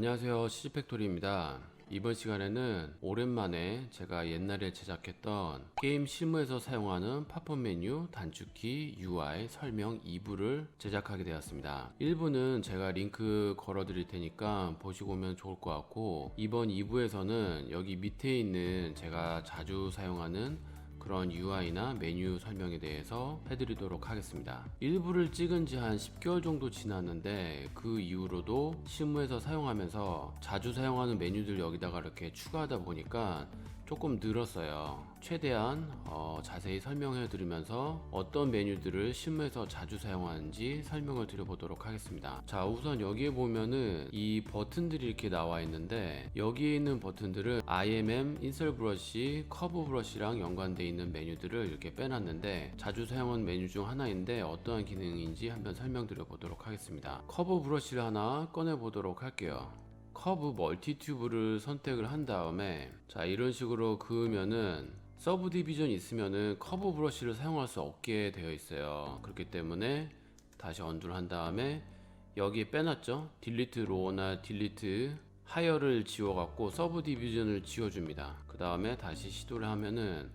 안녕하세요. 시즈팩토리입니다. 이번 시간에는 오랜만에 제가 옛날에 제작했던 게임 실무에서 사용하는 팝업 메뉴, 단축키, UI, 설명 2부를 제작하게 되었습니다. 1부는 제가 링크 걸어 드릴 테니까 보시고 오면 좋을 것 같고 이번 2부에서는 여기 밑에 있는 제가 자주 사용하는 그런 UI나 메뉴 설명에 대해서 해드리도록 하겠습니다. 일부를 찍은 지 한 10개월 정도 지났는데 그 이후로도 실무에서 사용하면서 자주 사용하는 메뉴들 여기다가 이렇게 추가하다 보니까 조금 늘었어요. 최대한 어, 자세히 설명해 드리면서 어떤 메뉴들을 실무에서 자주 사용하는지 설명을 드려보도록 하겠습니다. 자, 우선 여기에 보면은 이 버튼들이 이렇게 나와 있는데 여기에 있는 버튼들은 IMM, 인설 브러쉬, 커브 브러쉬랑 연관되어 있는 메뉴들을 이렇게 빼놨는데 자주 사용하는 메뉴 중 하나인데 어떠한 기능인지 한번 설명드려 보도록 하겠습니다. 커브 브러쉬를 하나 꺼내 보도록 할게요. 커브 멀티 튜브를 선택을 한 다음에 자 이런 식으로 그으면은 서브 디비전 있으면은 커브 브러쉬를 사용할 수 없게 되어 있어요. 그렇기 때문에 다시 언두를 한 다음에 여기에 빼놨죠? 딜리트 로어나 딜리트 하이어를 지워 갖고 서브 디비전을 지워 줍니다. 그 다음에 다시 시도를 하면은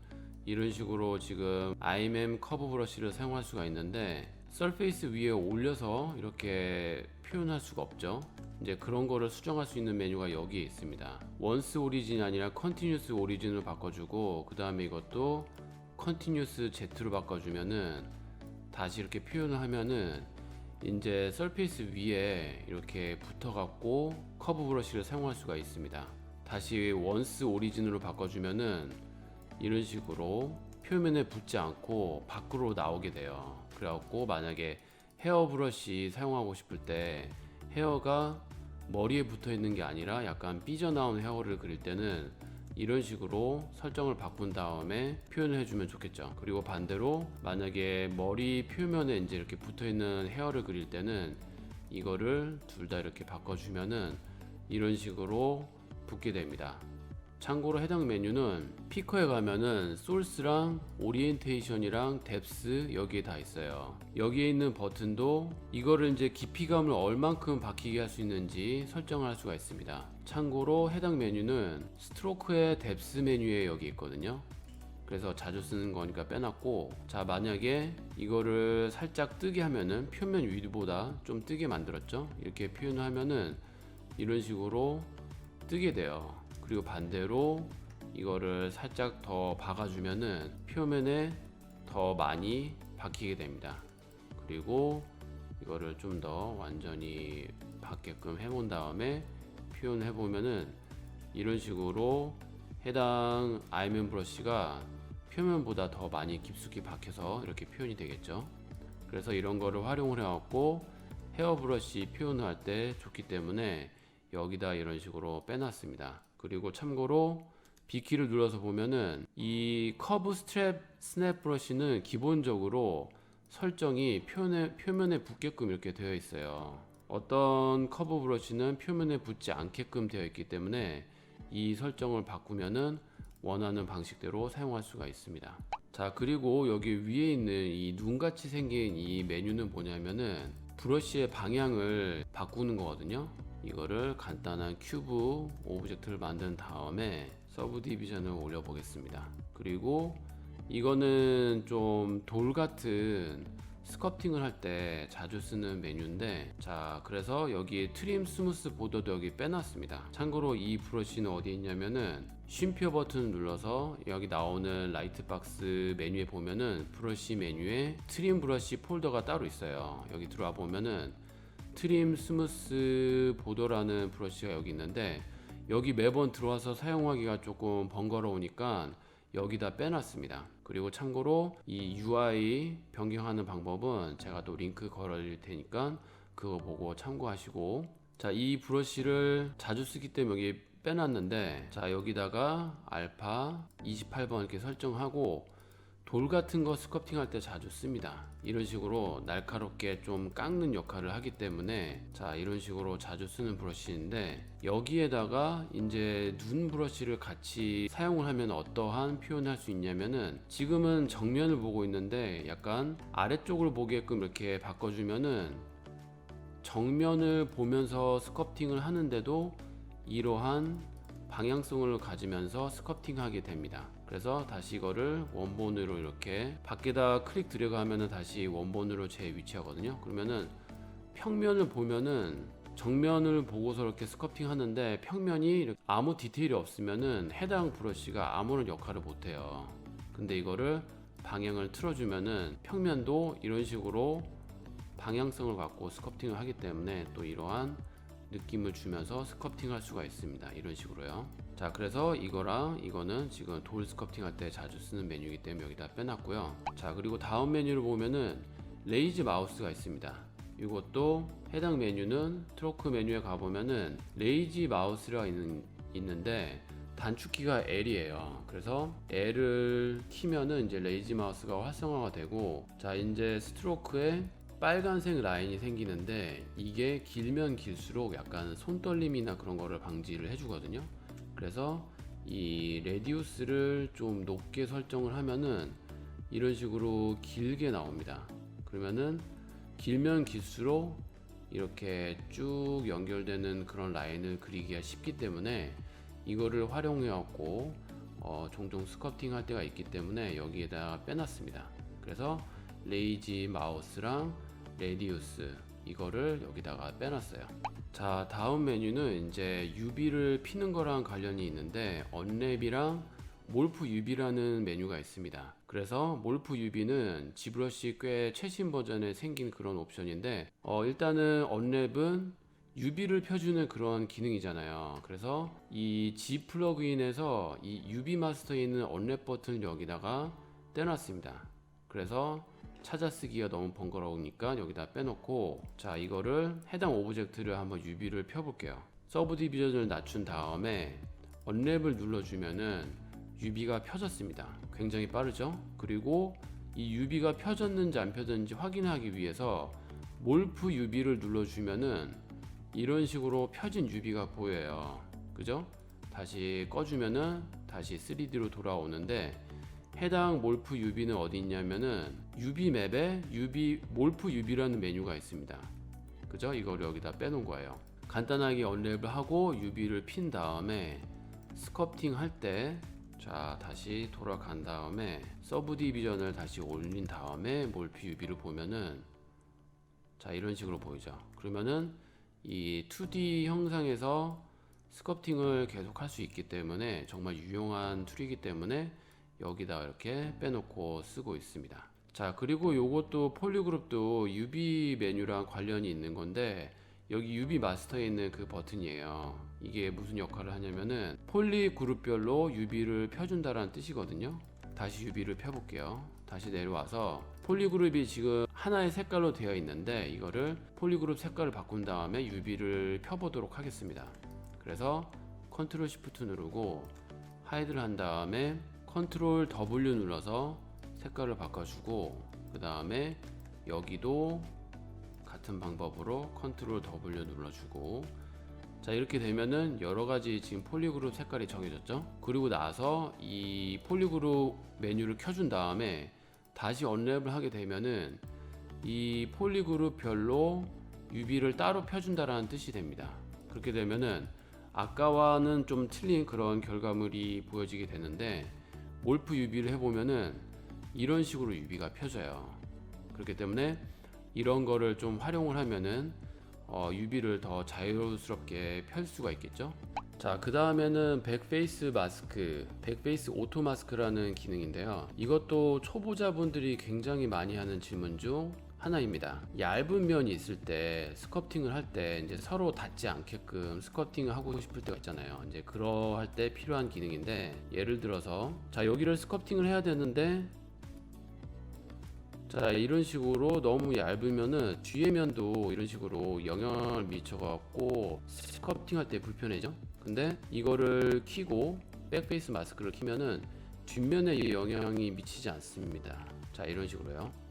이런 식으로 지금 IMM 커브 브러쉬를 사용할 수가 있는데 서페이스 위에 올려서 이렇게 표현할 수가 없죠. 이제 그런 거를 수정할 수 있는 메뉴가 여기에 있습니다. 원스 오리진이 아니라 컨티뉴스 오리진으로 바꿔주고 그 다음에 이것도 컨티뉴스 Z로 바꿔주면은 다시 이렇게 표현을 하면은 이제 서페이스 위에 이렇게 붙어갖고 커브 브러쉬를 사용할 수가 있습니다. 다시 원스 오리진으로 바꿔주면은 이런 식으로 표면에 붙지 않고 밖으로 나오게 돼요 그래갖고 만약에 헤어 브러쉬 사용하고 싶을 때 헤어가 머리에 붙어 있는 게 아니라 약간 삐져나온 헤어를 그릴 때는 이런 식으로 설정을 바꾼 다음에 표현을 해주면 좋겠죠. 그리고 반대로 만약에 머리 표면에 이제 이렇게 붙어 있는 헤어를 그릴 때는 이거를 둘 다 이렇게 바꿔주면은 이런 식으로 붙게 됩니다 참고로 해당 메뉴는 피커에 가면은 소스랑 오리엔테이션이랑 뎁스 여기에 다 있어요. 여기에 있는 버튼도 이거를 이제 깊이감을 얼만큼 바뀌게 할 수 있는지 설정할 수가 있습니다. 참고로 해당 메뉴는 스트로크의 뎁스 메뉴에 여기 있거든요. 그래서 자주 쓰는 거니까 빼놨고 자 만약에 이거를 살짝 뜨게 하면은 표면 위보다 좀 뜨게 만들었죠 이렇게 표현을 하면은 이런 식으로 뜨게 돼요 그리고 반대로 이거를 살짝 더 박아주면은 표면에 더 많이 박히게 됩니다. 그리고 이거를 좀 더 완전히 받게끔 해본 다음에 표현해 보면은 이런 식으로 해당 아이맨 브러쉬가 표면보다 더 많이 깊숙이 박혀서 이렇게 표현이 되겠죠. 그래서 이런 거를 활용을 해갖고 헤어 브러쉬 표현을 할 때 좋기 때문에 여기다 이런 식으로 빼놨습니다. 그리고 참고로 B키를 눌러서 보면은 이 커브 스트랩 스냅 브러쉬는 기본적으로 설정이 표면에, 표면에 붙게끔 이렇게 되어 있어요. 어떤 커브 브러쉬는 표면에 붙지 않게끔 되어 있기 때문에 이 설정을 바꾸면은 원하는 방식대로 사용할 수가 있습니다. 자, 그리고 여기 위에 있는 이 눈같이 생긴 이 메뉴는 뭐냐면은 브러쉬의 방향을 바꾸는 거거든요. 이거를 간단한 큐브 오브젝트를 만든 다음에 서브 디비전을 올려 보겠습니다. 그리고 이거는 좀 돌 같은 스커팅을 할 때 자주 쓰는 메뉴인데 자 그래서 여기에 트림 스무스 보더도 여기 빼놨습니다. 참고로 이 브러쉬는 어디 있냐면은 쉼표 버튼을 눌러서 여기 나오는 라이트 박스 메뉴에 보면은 브러쉬 메뉴에 트림 브러쉬 폴더가 따로 있어요. 여기 들어와 보면은 트림 스무스 보더라는 브러쉬가 여기 있는데 여기 매번 들어와서 사용하기가 조금 번거로우니까 여기다 빼놨습니다. 그리고 참고로 이 UI 변경하는 방법은 제가 또 링크 걸어 드릴 테니까 그거 보고 참고하시고. 자 이 브러쉬를 자주 쓰기 때문에 여기 빼놨는데 자 여기다가 알파 28번 이렇게 설정하고 돌 같은 거 스커팅 할 때 자주 씁니다 이런 식으로 날카롭게 좀 깎는 역할을 하기 때문에 자 이런 식으로 자주 쓰는 브러쉬인데 여기에다가 이제 눈 브러쉬를 같이 사용을 하면 어떠한 표현을 할 수 있냐면은 지금은 정면을 보고 있는데 약간 아래쪽을 보게끔 이렇게 바꿔주면은 정면을 보면서 스커프팅을 하는데도 이러한 방향성을 가지면서 스커프팅하게 됩니다. 그래서 다시 이거를 원본으로 이렇게 밖에다 클릭 들여가면은 다시 원본으로 재위치하거든요. 그러면은 평면을 보면은 정면을 보고서 이렇게 스커프팅 하는데 평면이 아무 디테일이 없으면은 해당 브러쉬가 아무런 역할을 못 해요. 근데 이거를 방향을 틀어주면은 평면도 이런 식으로 방향성을 갖고 스커프팅을 하기 때문에 또 이러한 느낌을 주면서 스커프팅 할 수가 있습니다. 이런 식으로요. 자, 그래서 이거랑 이거는 지금 돌 스커프팅 할 때 자주 쓰는 메뉴이기 때문에 여기다 빼놨고요. 자, 그리고 다음 메뉴를 보면은 레이즈 마우스가 있습니다. 이것도 해당 메뉴는 트로크 메뉴에 가보면은 레이지 마우스가 있는, 있는데 단축키가 L이에요. 그래서 L을 키면은 이제 레이지 마우스가 활성화가 되고 자 이제 스트로크에 빨간색 라인이 생기는데 이게 길면 길수록 약간 손떨림이나 그런 거를 방지를 해주거든요. 그래서 이 레디우스를 좀 높게 설정을 하면은 이런 식으로 길게 나옵니다. 그러면은 길면 길수록 이렇게 쭉 연결되는 그런 라인을 그리기가 쉽기 때문에 이거를 활용해 갖고 어, 종종 스커팅 할 때가 있기 때문에 여기에다 빼놨습니다. 그래서 레이지 마우스랑 레디우스 이거를 여기다가 빼놨어요. 자 다음 메뉴는 이제 UV를 피는 거랑 관련이 있는데 언랩이랑 몰프 UV라는 메뉴가 있습니다. 그래서 몰프 UV는 지브러시 꽤 최신 버전에 생긴 그런 옵션인데 어, 일단은 언랩은 UV를 펴주는 그런 기능이잖아요. 그래서 이 G 플러그인에서 이 UV 마스터에 있는 언랩 버튼을 여기다가 떼놨습니다. 그래서 찾아 쓰기가 너무 번거로우니까 여기다 빼놓고 자 이거를 해당 오브젝트를 한번 UV를 펴볼게요. 서브 디비전을 낮춘 다음에 언랩을 눌러주면은 UV가 펴졌습니다. 굉장히 빠르죠? 그리고 이 UV가 펴졌는지 안 펴졌는지 확인하기 위해서 몰프 UV를 눌러주면은 이런 식으로 펴진 UV가 보여요. 그죠? 다시 꺼주면은 다시 3D로 돌아오는데 해당 몰프 UV는 어디 있냐면은 UV 맵에 UV 몰프 UV라는 메뉴가 있습니다. 그죠? 이걸 여기다 빼놓은 거예요. 간단하게 언랩을 하고 UV를 핀 다음에 스커프팅 할 때 자 다시 돌아간 다음에 서브 디비전을 다시 올린 다음에 몰프 UV를 보면은 자 이런 식으로 보이죠. 그러면은 이 2D 형상에서 스커프팅을 계속 할 수 있기 때문에 정말 유용한 툴이기 때문에 여기다 이렇게 빼놓고 쓰고 있습니다. 자 그리고 요것도 폴리그룹도 UV 메뉴랑 관련이 있는 건데 여기 UV 마스터에 있는 그 버튼이에요. 이게 무슨 역할을 하냐면은 폴리 그룹별로 UV를 펴준다라는 뜻이거든요. 다시 UV를 펴볼게요. 다시 내려와서 폴리그룹이 지금 하나의 색깔로 되어 있는데 이거를 폴리그룹 색깔을 바꾼 다음에 UV를 펴보도록 하겠습니다. 그래서 컨트롤 시프트 누르고 하이드를 한 다음에 컨트롤 W 눌러서 색깔을 바꿔주고 그 다음에 여기도 같은 방법으로 컨트롤 W 눌러주고. 자 이렇게 되면은 여러가지 지금 폴리그룹 색깔이 정해졌죠? 그리고 나서 이 폴리그룹 메뉴를 켜준 다음에 다시 언랩을 하게 되면은 이 폴리그룹 별로 UV를 따로 펴준다라는 뜻이 됩니다. 그렇게 되면은 아까와는 좀 틀린 그런 결과물이 보여지게 되는데 몰프 UV를 해보면은 이런 식으로 UV가 펴져요 그렇기 때문에 이런 거를 좀 활용을 하면은 어, UV를 더 자유스럽게 펼 수가 있겠죠. 자, 그 다음에는 백페이스 마스크, 백페이스 오토 마스크라는 기능인데요. 이것도 초보자분들이 굉장히 많이 하는 질문 중 하나입니다. 얇은 면이 있을 때 스커프팅을 할 때 이제 서로 닿지 않게끔 스커프팅을 하고 싶을 때가 있잖아요. 이제 그러할 때 필요한 기능인데 예를 들어서 자 여기를 스커프팅을 해야 되는데 자 이런 식으로 너무 얇으면은 뒤에 면도 이런 식으로 영향을 미쳐갖고 스커프팅 할 때 불편해져 근데 이거를 키고 백페이스 마스크를 키면은 뒷면에 영향이 미치지 않습니다 자 이런 식으로요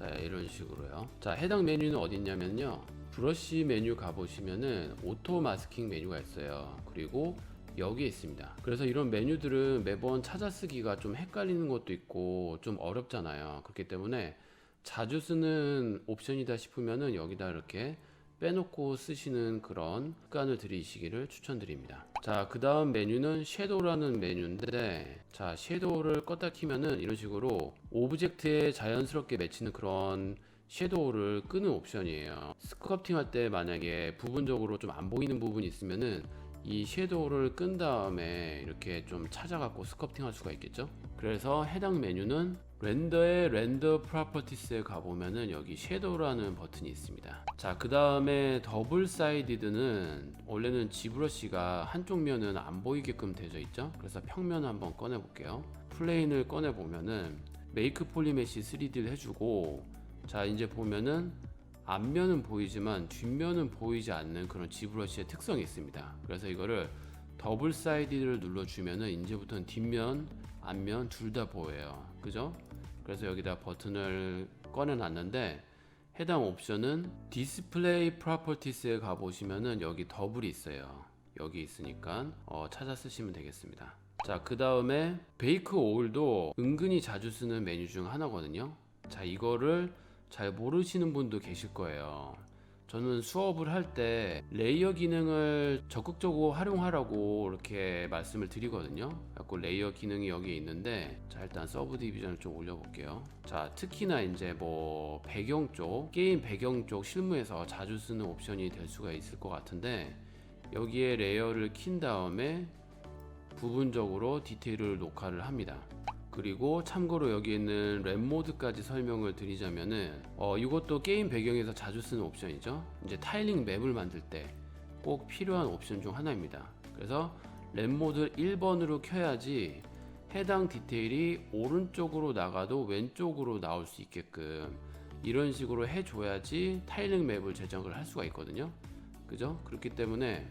자 이런 식으로요 자 해당 메뉴는 어디 있냐면요 브러쉬 메뉴 가보시면은 오토 마스킹 메뉴가 있어요 그리고 여기에 있습니다. 그래서 이런 메뉴들은 매번 찾아 쓰기가 좀 헷갈리는 것도 있고 좀 어렵잖아요. 그렇기 때문에 자주 쓰는 옵션이다 싶으면은 여기다 이렇게 빼놓고 쓰시는 그런 습관을 들이시기를 추천드립니다. 자, 그 다음 메뉴는 섀도우라는 메뉴인데, 자, 섀도우를 껐다 키면은 이런 식으로 오브젝트에 자연스럽게 맺히는 그런 섀도우를 끄는 옵션이에요. 스커팅 할 때 만약에 부분적으로 좀 안 보이는 부분이 있으면은 이 섀도우를 끈 다음에 이렇게 좀 찾아갖고 스커팅 할 수가 있겠죠. 그래서 해당 메뉴는 렌더의 렌더 프로퍼티스에 가보면은 여기 섀도우라는 버튼이 있습니다. 자, 그 다음에 더블 사이디드는 원래는 지브러시가 한쪽 면은 안 보이게끔 되어 있죠. 그래서 평면 한번 꺼내 볼게요. 플레인을 꺼내 보면은 메이크 폴리메시 3D를 해주고 자, 이제 보면은 앞면은 보이지만 뒷면은 보이지 않는 그런 지브러시의 특성이 있습니다. 그래서 이거를 더블 사이드를 눌러주면은 이제부터는 뒷면, 앞면 둘 다 보여요. 그죠? 그래서 여기다 버튼을 꺼내 놨는데 해당 옵션은 디스플레이 프로퍼티스에 가보시면은 여기 더블이 있어요. 여기 있으니까 어, 찾아 쓰시면 되겠습니다. 자, 그 다음에 베이크 오일도 은근히 자주 쓰는 메뉴 중 하나거든요. 자, 이거를 잘 모르시는 분도 계실 거예요. 저는 수업을 할 때 레이어 기능을 적극적으로 활용하라고 이렇게 말씀을 드리거든요. 그래서 레이어 기능이 여기에 있는데 자 일단 서브 디비전을 좀 올려볼게요. 자 특히나 이제 뭐 배경 쪽 게임 배경 쪽 실무에서 자주 쓰는 옵션이 될 수가 있을 것 같은데 여기에 레이어를 킨 다음에 부분적으로 디테일을 녹화를 합니다. 그리고 참고로 여기 있는 랩 모드까지 설명을 드리자면은 어, 이것도 게임 배경에서 자주 쓰는 옵션이죠. 이제 타일링 맵을 만들 때 꼭 필요한 옵션 중 하나입니다. 그래서 랩 모드 1번으로 켜야지 해당 디테일이 오른쪽으로 나가도 왼쪽으로 나올 수 있게끔 이런 식으로 해줘야지 타일링 맵을 제작을 할 수가 있거든요. 그죠? 그렇기 때문에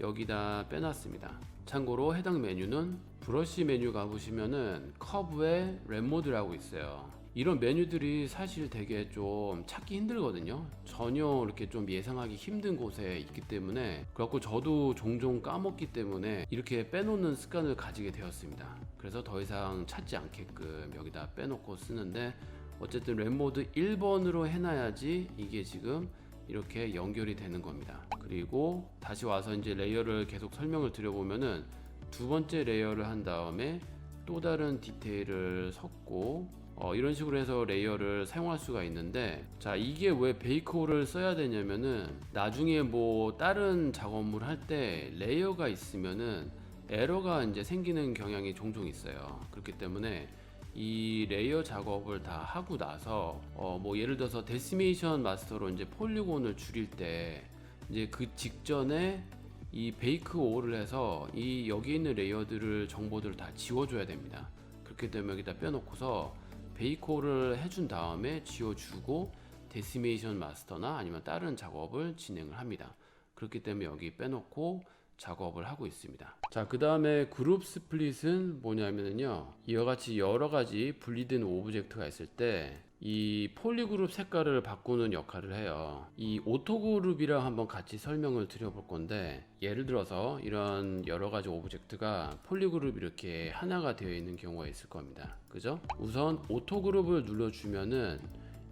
여기다 빼놨습니다. 참고로 해당 메뉴는 브러쉬 메뉴 가보시면은 커브에 랩 모드라고 있어요. 이런 메뉴들이 사실 되게 좀 찾기 힘들거든요. 전혀 이렇게 좀 예상하기 힘든 곳에 있기 때문에 그래갖고 저도 종종 까먹기 때문에 이렇게 빼놓는 습관을 가지게 되었습니다. 그래서 더 이상 찾지 않게끔 여기다 빼놓고 쓰는데 어쨌든 랩 모드 1번으로 해놔야지 이게 지금 이렇게 연결이 되는 겁니다. 그리고 다시 와서 이제 레이어를 계속 설명을 드려보면은 두 번째 레이어를 한 다음에 또 다른 디테일을 섞고 어, 이런 식으로 해서 레이어를 사용할 수가 있는데 자 이게 왜 베이크홀을 써야 되냐면은 나중에 뭐 다른 작업물 할 때 레이어가 있으면은 에러가 이제 생기는 경향이 종종 있어요. 그렇기 때문에 이 레이어 작업을 다 하고 나서 어 뭐 예를 들어서 데시메이션 마스터로 이제 폴리곤을 줄일 때 이제 그 직전에 이 베이크 오를 해서 이 여기 있는 레이어들을 정보들을 다 지워줘야 됩니다. 그렇기 때문에 여기다 빼놓고서 베이크 오를 해준 다음에 지워주고 데시메이션 마스터나 아니면 다른 작업을 진행을 합니다. 그렇기 때문에 여기 빼놓고 작업을 하고 있습니다. 자, 그 다음에 그룹 스플릿은 뭐냐면요. 이와 같이 여러 가지 분리된 오브젝트가 있을 때 이 폴리그룹 색깔을 바꾸는 역할을 해요. 이 오토그룹이랑 한번 같이 설명을 드려볼 건데 예를 들어서 이런 여러 가지 오브젝트가 폴리그룹 이렇게 하나가 되어 있는 경우가 있을 겁니다. 그죠? 우선 오토그룹을 눌러주면은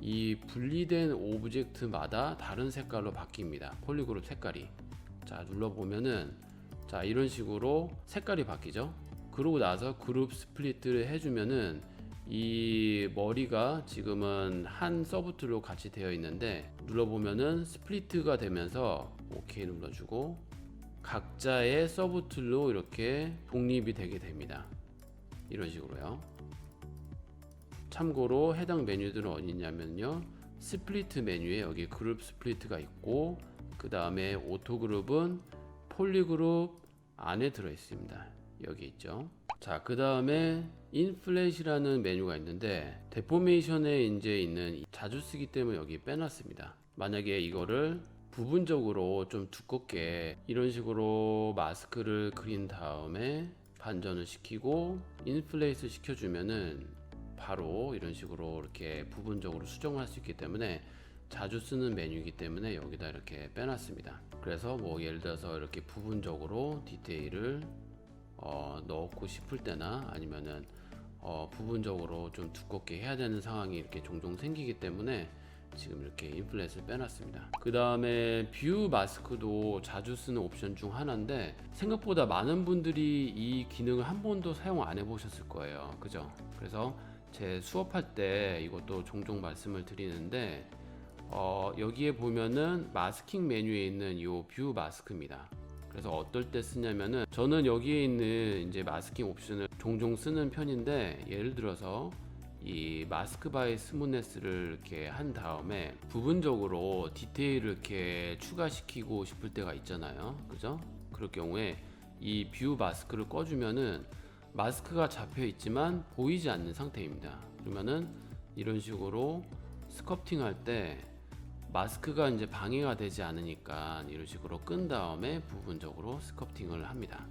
이 분리된 오브젝트마다 다른 색깔로 바뀝니다. 폴리그룹 색깔이. 자, 눌러보면은 자, 이런 식으로 색깔이 바뀌죠. 그러고 나서 그룹 스플릿을 해주면은 이 머리가 지금은 한 서브툴로 같이 되어 있는데 눌러보면은 스플리트가 되면서 오케이 눌러주고 각자의 서브툴로 이렇게 독립이 되게 됩니다. 이런 식으로요. 참고로 해당 메뉴들은 어디 있냐면요. 스플리트 메뉴에 여기 그룹 스플리트가 있고 그 다음에 오토 그룹은 폴리 그룹 안에 들어 있습니다. 여기 있죠. 자, 그 다음에 인플렛이라는 메뉴가 있는데 데포메이션에 이제 있는 자주 쓰기 때문에 여기 빼놨습니다. 만약에 이거를 부분적으로 좀 두껍게 이런 식으로 마스크를 그린 다음에 반전을 시키고 인플레이트 시켜주면은 바로 이런 식으로 이렇게 부분적으로 수정할 수 있기 때문에 자주 쓰는 메뉴이기 때문에 여기다 이렇게 빼놨습니다. 그래서 뭐 예를 들어서 이렇게 부분적으로 디테일을 어, 넣고 싶을 때나 아니면은 어, 부분적으로 좀 두껍게 해야 되는 상황이 이렇게 종종 생기기 때문에 지금 이렇게 인플렛을 빼놨습니다. 그 다음에 뷰 마스크도 자주 쓰는 옵션 중 하나인데 생각보다 많은 분들이 이 기능을 한 번도 사용 안 해보셨을 거예요. 그죠? 그래서 제 수업할 때 이것도 종종 말씀을 드리는데 어, 여기에 보면은 마스킹 메뉴에 있는 이 뷰 마스크입니다. 그래서 어떨 때 쓰냐면은 저는 여기에 있는 이제 마스킹 옵션을 종종 쓰는 편인데 예를 들어서 이 마스크 바의 스무네스를 이렇게 한 다음에 부분적으로 디테일을 이렇게 추가시키고 싶을 때가 있잖아요. 그죠? 그럴 경우에 이 뷰 마스크를 꺼주면은 마스크가 잡혀 있지만 보이지 않는 상태입니다. 그러면은 이런 식으로 스커팅 할 때 마스크가 이제 방해가 되지 않으니까 이런 식으로 끈 다음에 부분적으로 스커팅을 합니다.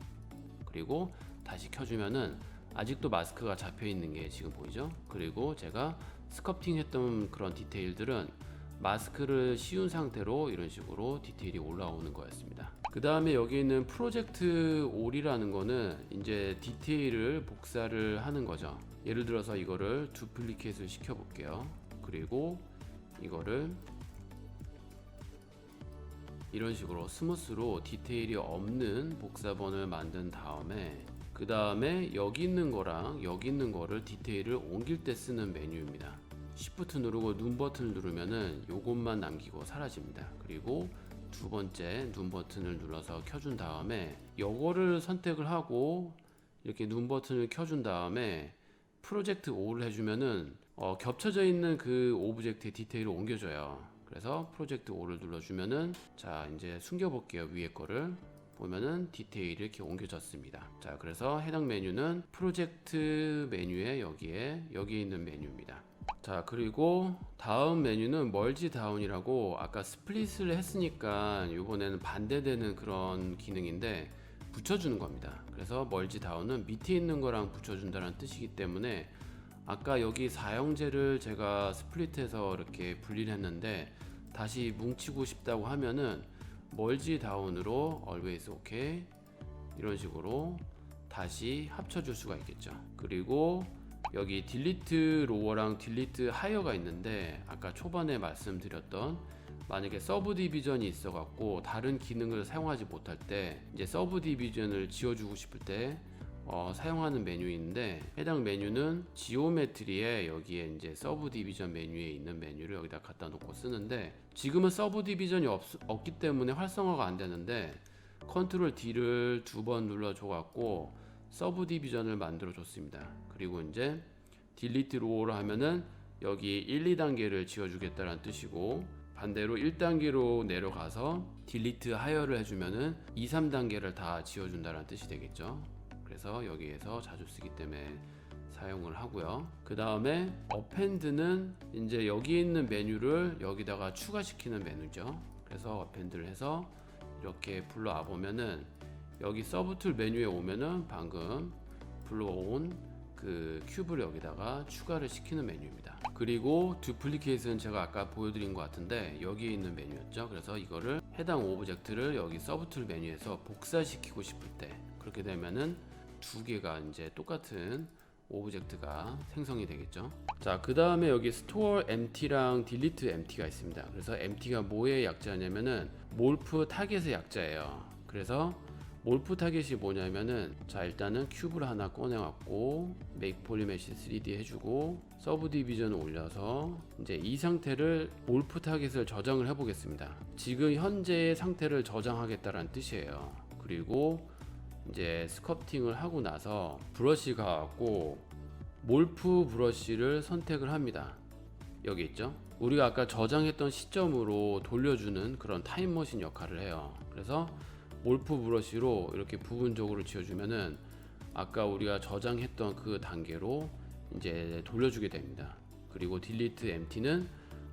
그리고 다시 켜주면은 아직도 마스크가 잡혀 있는 게 지금 보이죠? 그리고 제가 스커팅 했던 그런 디테일들은 마스크를 씌운 상태로 이런 식으로 디테일이 올라오는 거였습니다. 그 다음에 여기 있는 프로젝트 올이라는 거는 이제 디테일을 복사를 하는 거죠. 예를 들어서 이거를 두플리케이트를 시켜 볼게요. 그리고 이거를 이런 식으로 스무스로 디테일이 없는 복사본을 만든 다음에 그 다음에 여기 있는 거랑 여기 있는 거를 디테일을 옮길 때 쓰는 메뉴입니다. Shift 누르고 눈 버튼을 누르면은 요것만 남기고 사라집니다. 그리고 두 번째 눈 버튼을 눌러서 켜준 다음에 요거를 선택을 하고 이렇게 눈 버튼을 켜준 다음에 프로젝트 5를 해주면은 어, 겹쳐져 있는 그 오브젝트의 디테일을 옮겨줘요. 그래서 프로젝트 5를 눌러주면은 자 이제 숨겨볼게요 위에 거를 보면은 디테일이 이렇게 옮겨졌습니다. 자 그래서 해당 메뉴는 프로젝트 메뉴에 여기에 여기에 있는 메뉴입니다. 자 그리고 다음 메뉴는 멀지 다운이라고 아까 스플릿을 했으니까 이번에는 반대되는 그런 기능인데 붙여주는 겁니다. 그래서 멀지 다운은 밑에 있는 거랑 붙여준다는 뜻이기 때문에 아까 여기 사형제를 제가 스플릿해서 이렇게 분리를 했는데 다시 뭉치고 싶다고 하면은 멀지 다운으로 always OK 이런 식으로 다시 합쳐줄 수가 있겠죠. 그리고 여기 딜리트 로어랑 딜리트 하이어가 있는데 아까 초반에 말씀드렸던 만약에 서브 디비전이 있어 갖고 다른 기능을 사용하지 못할 때 이제 서브 디비전을 지워주고 싶을 때 어, 사용하는 메뉴인데 해당 메뉴는 지오메트리에 여기에 이제 서브 디비전 메뉴에 있는 메뉴를 여기다 갖다 놓고 쓰는데 지금은 서브 디비전이 없, 없기 때문에 활성화가 안 되는데 컨트롤 D를 두 번 눌러 줘 갖고 서브 디비전을 만들어 줬습니다. 그리고 이제 딜리트 로우를 하면은 여기 1, 2단계를 지워 주겠다는 뜻이고 반대로 1단계로 내려가서 딜리트 하이어를 해주면은 2, 3단계를 다 지워준다는 뜻이 되겠죠. 그래서 여기에서 자주 쓰기 때문에 사용을 하고요. 그 다음에 어펜드는 이제 여기 있는 메뉴를 여기다가 추가시키는 메뉴죠. 그래서 어펜드를 해서 이렇게 불러와 보면은 여기 서브툴 메뉴에 오면은 방금 불러온 그 큐브를 여기다가 추가를 시키는 메뉴입니다. 그리고 두플리케이트는 제가 아까 보여드린 것 같은데 여기에 있는 메뉴였죠. 그래서 이거를 해당 오브젝트를 여기 서브툴 메뉴에서 복사시키고 싶을 때 그렇게 되면은 두 개가 이제 똑같은 오브젝트가 생성이 되겠죠. 자, 그 다음에 여기 store empty랑 delete empty가 있습니다. 그래서 empty가 뭐의 약자냐면은 몰프 타겟의 약자예요. 그래서 몰프 타겟이 뭐냐면은 자 일단은 큐브를 하나 꺼내왔고 make polymesh 3D 해주고 서브 디비전을 올려서 이제 이 상태를 몰프 타겟을 저장을 해보겠습니다. 지금 현재의 상태를 저장하겠다라는 뜻이에요. 그리고 이제 스커팅을 하고 나서 브러쉬 가갖고 몰프 브러쉬를 선택을 합니다. 여기 있죠? 우리가 아까 저장했던 시점으로 돌려주는 그런 타임머신 역할을 해요. 그래서 몰프 브러쉬로 이렇게 부분적으로 지워주면은 아까 우리가 저장했던 그 단계로 이제 돌려주게 됩니다. 그리고 딜리트 empty는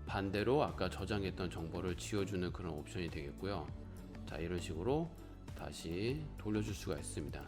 반대로 아까 저장했던 정보를 지워주는 그런 옵션이 되겠고요. 자 이런 식으로 다시 돌려줄 수가 있습니다.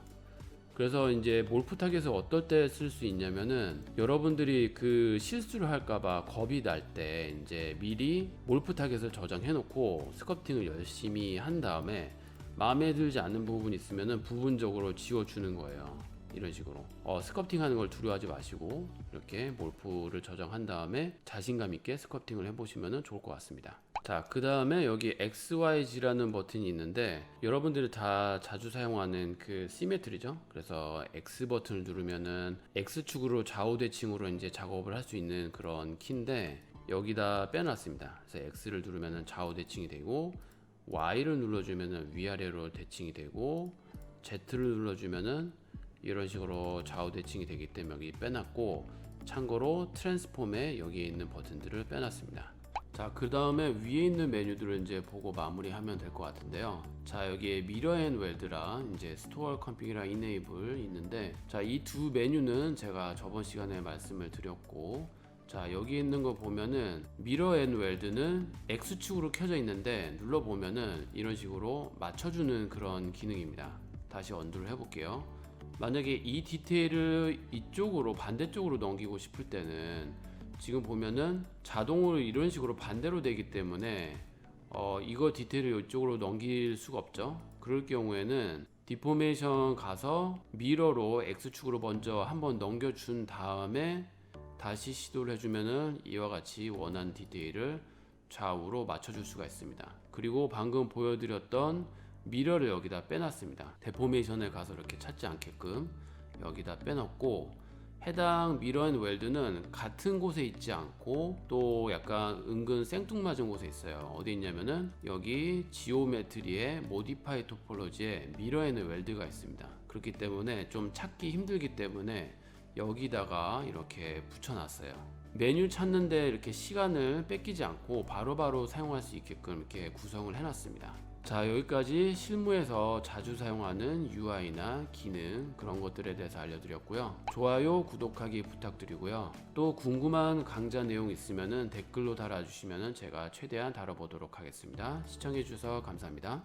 그래서 이제 몰프 타겟을 어떨 때 쓸 수 있냐면은 여러분들이 그 실수를 할까봐 겁이 날 때 이제 미리 몰프 타겟을 저장해 놓고 스커팅을 열심히 한 다음에 마음에 들지 않는 부분이 있으면은 부분적으로 지워주는 거예요. 이런 식으로 어, 스커팅 하는 걸 두려워하지 마시고 이렇게 몰프를 저장한 다음에 자신감 있게 스커팅을 해보시면 좋을 것 같습니다. 자, 그 다음에 여기 XYZ라는 버튼이 있는데 여러분들이 다 자주 사용하는 그 시메트리죠. 그래서 X 버튼을 누르면은 X축으로 좌우 대칭으로 이제 작업을 할 수 있는 그런 키인데 여기다 빼놨습니다. 그래서 X를 누르면은 좌우 대칭이 되고 Y를 눌러주면은 위아래로 대칭이 되고 Z를 눌러주면은 이런 식으로 좌우 대칭이 되기 때문에 여기 빼놨고 참고로 트랜스폼에 여기에 있는 버튼들을 빼놨습니다. 자, 그 다음에 위에 있는 메뉴들을 이제 보고 마무리하면 될 것 같은데요. 자, 여기에 미러 앤 웰드랑 이제 스토어 컴핑이랑 이네이블 있는데, 자, 이 두 메뉴는 제가 저번 시간에 말씀을 드렸고, 자, 여기 있는 거 보면은 미러 앤 웰드는 X축으로 켜져 있는데 눌러 보면은 이런 식으로 맞춰주는 그런 기능입니다. 다시 언두를 해볼게요. 만약에 이 디테일을 이쪽으로 반대쪽으로 넘기고 싶을 때는 지금 보면은 자동으로 이런 식으로 반대로 되기 때문에 어 이거 디테일을 이쪽으로 넘길 수가 없죠. 그럴 경우에는 디포메이션 가서 미러로 X축으로 먼저 한번 넘겨준 다음에 다시 시도를 해주면은 이와 같이 원하는 디테일을 좌우로 맞춰줄 수가 있습니다. 그리고 방금 보여드렸던 미러를 여기다 빼놨습니다. 데포메이션에 가서 이렇게 찾지 않게끔 여기다 빼놨고 해당 미러 앤 웰드는 같은 곳에 있지 않고 또 약간 은근 생뚱맞은 곳에 있어요. 어디 있냐면은 여기 지오메트리의 모디파이 토폴로지에 미러 앤 웰드가 있습니다. 그렇기 때문에 좀 찾기 힘들기 때문에 여기다가 이렇게 붙여놨어요. 메뉴 찾는데 이렇게 시간을 뺏기지 않고 바로바로 사용할 수 있게끔 이렇게 구성을 해놨습니다. 자 여기까지 실무에서 자주 사용하는 UI나 기능 그런 것들에 대해서 알려드렸고요. 좋아요, 구독하기 부탁드리고요. 또 궁금한 강좌 내용 있으면 댓글로 달아주시면 제가 최대한 다뤄보도록 하겠습니다. 시청해주셔서 감사합니다.